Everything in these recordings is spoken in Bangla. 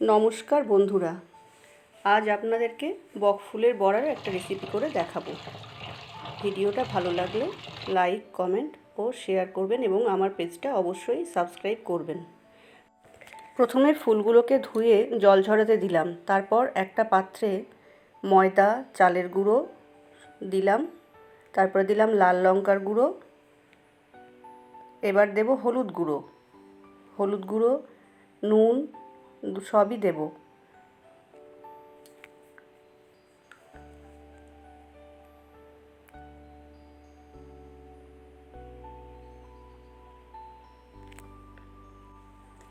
নমস্কার বন্ধুরা, আজ আপনাদেরকে বকফুলের বড়ার একটা রেসিপি করে দেখাবো। ভিডিওটা ভালো লাগলে লাইক কমেন্ট ও শেয়ার করবেন এবং আমার পেজটা অবশ্যই সাবস্ক্রাইব করবেন। প্রথমে ফুলগুলোকে ধুয়ে জল ঝরাতে দিলাম, তারপর একটা পাত্রে ময়দা, চালের গুঁড়ো দিলাম, তারপরে দিলাম লাল লঙ্কার গুঁড়ো, এবার দেব হলুদ গুঁড়ো। হলুদ গুঁড়ো, নুন সবই দেব।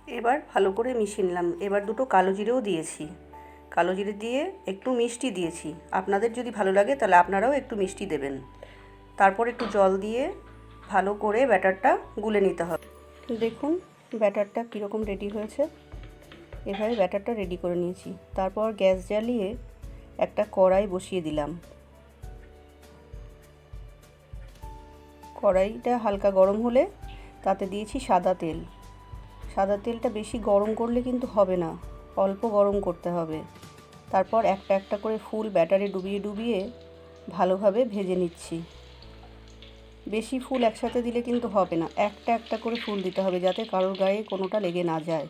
এবার ভালো করে মিশিয়ে নিলাম। এবার দুটো কালো জিরেও দিয়েছি। কালো জিরে দিয়ে একটু মিষ্টি দিয়েছি। আপনাদের যদি ভালো লাগে তাহলে আপনারাও একটু মিষ্টি দেবেন। তারপর একটু জল দিয়ে ভালো করে ব্যাটারটা গুলে নিতে হবে। দেখুন, ব্যাটারটা কীরকম রেডি হয়েছে। এভাবে ব্যাটারটা রেডি করে নিয়েছি। তারপর গ্যাস জ্বালিয়ে একটা কড়াই বসিয়ে দিলাম। কড়াইটা হালকা গরম হলে তাতে দিয়েছি সাদা তেল। সাদা তেলটা বেশি গরম করলে কিন্তু হবে না, অল্প গরম করতে হবে। তারপর একটা একটা করে ফুল ব্যাটারে ডুবিয়ে ডুবিয়ে ভালোভাবে ভেজে নিচ্ছি। বেশি ফুল একসাথে দিলে কিন্তু হবে না, একটা একটা করে ফুল দিতে হবে যাতে কারোর গায়ে কোনোটা লেগে না যায়।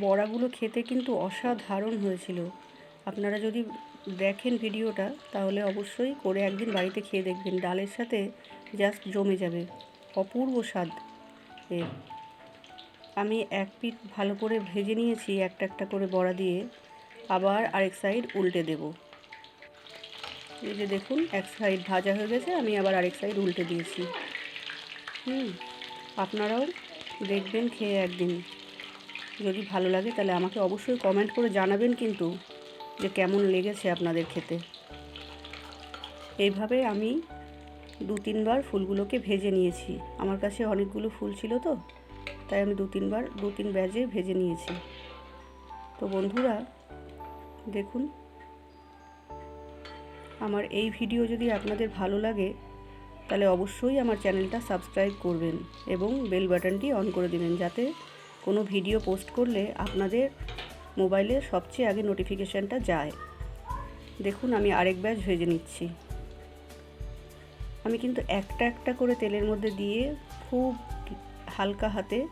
বড়াগুলো খেতে কিন্তু অসাধারণ হয়েছিল। আপনারা যদি দেখেন ভিডিওটা, তাহলে অবশ্যই করে একদিন বাড়িতে খেয়ে দেখবেন। ডালের সাথে জাস্ট জমে যাবে। অপূর্ব স্বাদ। এর আমি এক পিঠ ভালো করে ভেজে নিয়েছি, একটা একটা করে বড়া দিয়ে। আবার আরেক সাইড উল্টে দেব। এই যে দেখুন, এক সাইড ভাজা হয়ে গেছে, আমি আবার আরেক সাইড উল্টে দিয়েছি। হুম, আপনারাও দেখবেন, খেয়ে একদিন। যদি ভালো লাগে তাহলে আমাকে অবশ্যই কমেন্ট করে জানাবেন কিন্তু যে কেমন লেগেছে আপনাদের খেতে। এইভাবে আমি দু তিনবার ফুলগুলোকে ভেজে নিয়েছি। আমার কাছে অনেকগুলো ফুল ছিল তো, তাই আমি দু তিনবার, দু তিন ব্যাজে ভেজে নিয়েছি। তো বন্ধুরা, দেখুন, আমার এই ভিডিও যদি আপনাদের ভালো লাগে, তাহলে অবশ্যই আমার চ্যানেলটা সাবস্ক্রাইব করবেন এবং বেল বাটনটি অন করে দেবেন যাতে কোনো ভিডিও পোস্ট করলে আপনাদের মোবাইলে সবচেয়ে আগে নোটিফিকেশানটা যায়। দেখুন, আমি আরেক ব্যাচ ভেজে নিচ্ছি। আমি কিন্তু একটা একটা করে তেলের মধ্যে দিয়ে খুব হালকা হাতে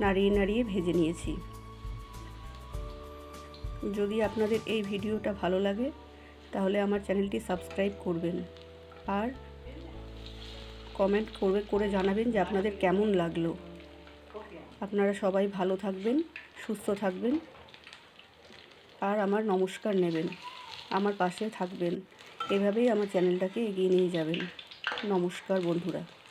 নাড়িয়ে নাড়িয়ে ভেজে নিয়েছি। যদি আপনাদের এই ভিডিওটা ভালো লাগে, তাহলে আমার চ্যানেলটি সাবস্ক্রাইব করবেন। আর কমেন্ট করবে করে জানাবেন যে আপনাদের কেমন লাগল। আপনারা সবাই ভালো থাকবেন, সুস্থ থাকবেন আর আমার নমস্কার নেবেন, আমার পাশে থাকবেন। এভাবেই আমার চ্যানেলটাকে এগিয়ে নিয়ে যাবেন। নমস্কার বন্ধুরা।